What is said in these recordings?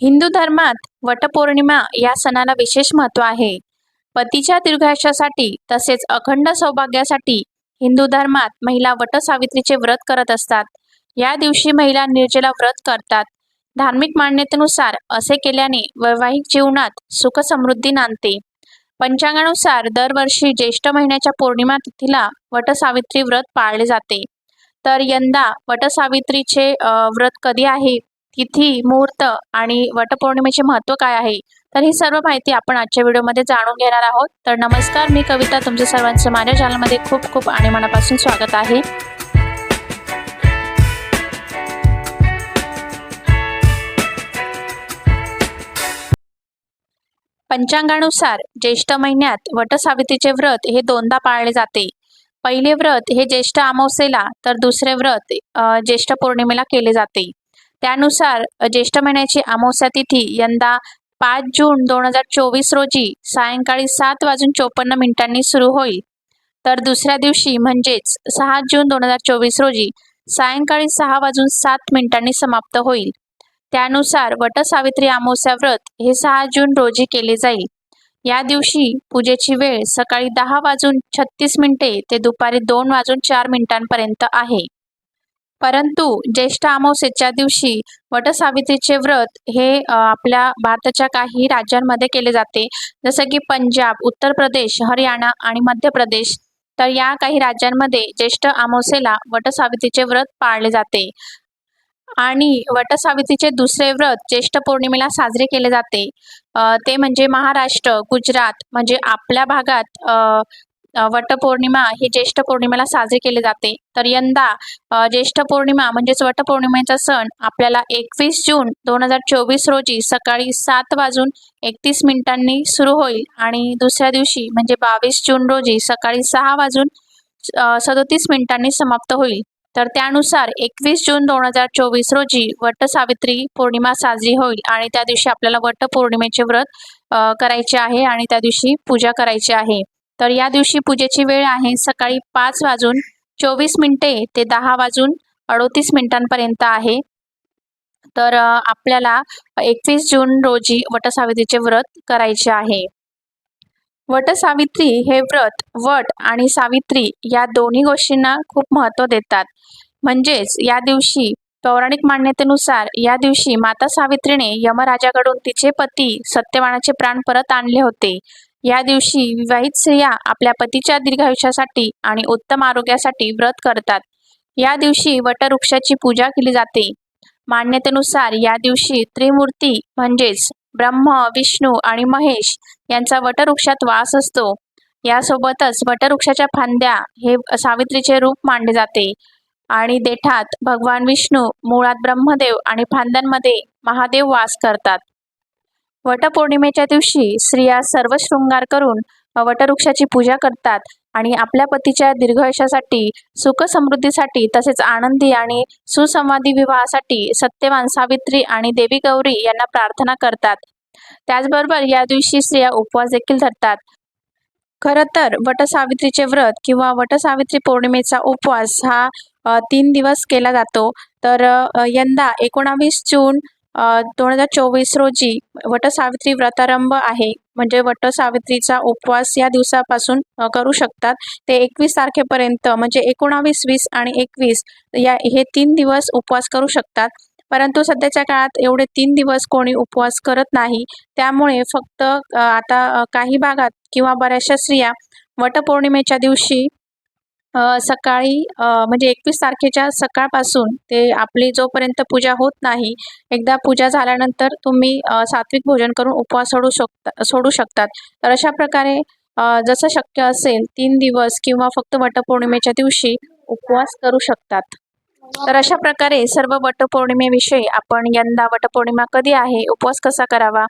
हिंदू धर्मात वटपौर्णिमा या सणाला विशेष महत्त्व आहे. पतीच्या दीर्घायुष्यासाठी तसेच अखंड सौभाग्यासाठी हिंदू धर्मात महिला वटसावित्रीचे व्रत करत असतात. या दिवशी महिला निर्जला व्रत करतात. धार्मिक मान्यतेनुसार असे केल्याने वैवाहिक जीवनात सुख समृद्धी नांदते. पंचांगानुसार दरवर्षी ज्येष्ठ महिन्याच्या पौर्णिमा तिथीला वटसावित्री व्रत पाळले जाते. तर यंदा वटसावित्रीचे व्रत कधी आहे? तिथी मुहूर्त आणि वटपौर्णिमेचे महत्त्व काय आहे? तर ही सर्व माहिती आपण आजच्या व्हिडिओमध्ये जाणून घेणार आहोत. तर नमस्कार मी कविता. तुमच्या सर्वांचं माझ्या चॅनलमध्ये खूप खूप आणि मनापासून स्वागत आहे. पंचांगानुसार ज्येष्ठ महिन्यात वटसावित्रीचे व्रत हे दोनदा पाळले जाते. पहिले व्रत हे ज्येष्ठ अमावस्येला तर दुसरे व्रत ज्येष्ठ पौर्णिमेला केले जाते. त्यानुसार ज्येष्ठ महिन्याची अमावस्या तिथी यंदा पाच जून दोन हजार चोवीस रोजी सायंकाळी सात वाजून चोपन्न मिनिटांनी सुरू होईल. तर दुसऱ्या दिवशी म्हणजेच सहा जून दोन हजार चोवीस रोजी सायंकाळी सहा वाजून सात मिनिटांनी समाप्त होईल. त्यानुसार वटसावित्री अमावस्या व्रत हे सहा जून रोजी केले जाईल. या दिवशी पूजेची वेळ सकाळी दहा वाजून छत्तीस मिनिटे ते दुपारी दोन वाजून चार मिनिटांपर्यंत आहे. परंतु ज्येष्ठ अमावस्येच्या दिवशी वटसावित्रीचे व्रत हे आपल्या भारताच्या काही राज्यांमध्ये केले जाते. जसं की पंजाब उत्तर प्रदेश हरियाणा आणि मध्य प्रदेश. तर या काही राज्यांमध्ये ज्येष्ठ अमावस्येला वटसावित्रीचे व्रत पाळले जाते. आणि वटसावित्रीचे दुसरे व्रत ज्येष्ठ पौर्णिमेला साजरे केले जाते. ते म्हणजे महाराष्ट्र गुजरात म्हणजे आपल्या भागात वटपौर्णिमा ही ज्येष्ठ पौर्णिमेला साजरी केली जाते. तर यंदा ज्येष्ठ पौर्णिमा म्हणजेच वटपौर्णिमेचा सण आपल्याला एकवीस जून दोन हजार चोवीस रोजी सकाळी सात वाजून एकतीस मिनिटांनी सुरू होईल आणि दुसऱ्या दिवशी म्हणजे बावीस जून रोजी सकाळी सहा वाजून सदोतीस मिनिटांनी समाप्त होईल. तर त्यानुसार एकवीस जून दोन हजार चोवीस रोजी वटसावित्री पौर्णिमा साजरी होईल आणि त्या दिवशी आपल्याला वटपौर्णिमेचे व्रत करायचे आहे आणि त्या दिवशी पूजा करायची आहे. तर या दिवशी पूजेची वेळ आहे सकाळी पाच वाजून चोवीस मिनिटे ते दहा वाजून अडोतीस मिनिटांपर्यंत आहे. तर आपल्याला एकवीस जून रोजी वटसावित्रीचे व्रत करायचे आहे. वटसावित्री हे व्रत वट आणि सावित्री या दोन्ही गोष्टींना खूप महत्त्व देतात. म्हणजेच या दिवशी पौराणिक मान्यतेनुसार या दिवशी माता सावित्रीने यमराजाकडून तिचे पती सत्यवानाचे प्राण परत आणले होते. या दिवशी विवाहित स्त्रिया आपल्या पतीच्या दीर्घायुष्यासाठी आणि उत्तम आरोग्यासाठी व्रत करतात. या दिवशी वटवृक्षाची पूजा केली जाते. मान्यतेनुसार या दिवशी त्रिमूर्ती म्हणजेच ब्रह्म विष्णू आणि महेश यांचा वटवृक्षात वास असतो. यासोबतच वटवृक्षाच्या फांद्या हे सावित्रीचे रूप मानले जाते आणि देठात भगवान विष्णू मुळात ब्रह्मदेव आणि फांद्यांमध्ये महादेव वास करतात. वटपौर्णिमेच्या दिवशी स्त्रिया सर्व शृंगार करून वटवृक्षाची पूजा करतात आणि आपल्या पतीच्या दीर्घायुष्यासाठी सुख समृद्धीसाठी तसेच आनंदी आणि सुसंवादी विवाहासाठी सत्यवान सावित्री आणि देवी गौरी यांना प्रार्थना करतात. त्याचबरोबर या दिवशी स्त्रिया उपवास देखील धरतात. खरं तर वटसावित्रीचे व्रत किंवा वटसावित्री पौर्णिमेचा उपवास हा तीन दिवस केला जातो. तर यंदा एकोणावीस जून दोन हजार चोवीस रोजी वटसावित्री व्रतारंभ आहे. म्हणजे वटसावित्रीचा उपवास या दिवसापासून करू शकतात. ते एकवीस तारखेपर्यंत म्हणजे एकोणावीस वीस आणि एकवीस या हे तीन दिवस उपवास करू शकतात. परंतु सध्याच्या काळात एवढे तीन दिवस कोणी उपवास करत नाही. त्यामुळे फक्त आता काही भागात किंवा बऱ्याचशा स्त्रिया वटपौर्णिमेच्या दिवशी सकाळी म्हणजे एकवीस तारखेच्या सकाळपासून ते आपली जोपर्यंत पूजा होत नाही एकदा पूजा झाल्यानंतर तुम्ही सात्विक भोजन करून उपवास सोडू शकता सोडू शकतात. तर अशा प्रकारे जसं शक्य असेल तीन दिवस किंवा फक्त वटपौर्णिमेच्या दिवशी उपवास करू शकतात. तर अशा प्रकारे सर्व वटपौर्णिमेविषयी आपण यंदा वटपौर्णिमा कधी आहे उपवास कसा करावा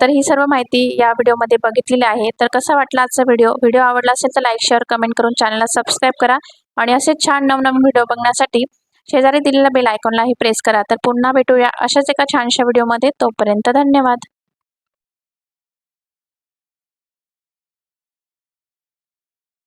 तर ही सर्व माहिती या व्हिडिओमध्ये बघितलेली आहे. तर कसा वाटला आजचा व्हिडिओ? व्हिडिओ आवडला असेल तर लाईक शेअर कमेंट करून चॅनलला सबस्क्राईब करा आणि असे छान नवनवीन व्हिडिओ बघण्यासाठी शेजारी दिलेल्या बेल आयकॉनलाही प्रेस करा. तर पुन्हा भेटूया अशाच एका छानशा व्हिडिओमध्ये. तोपर्यंत धन्यवाद.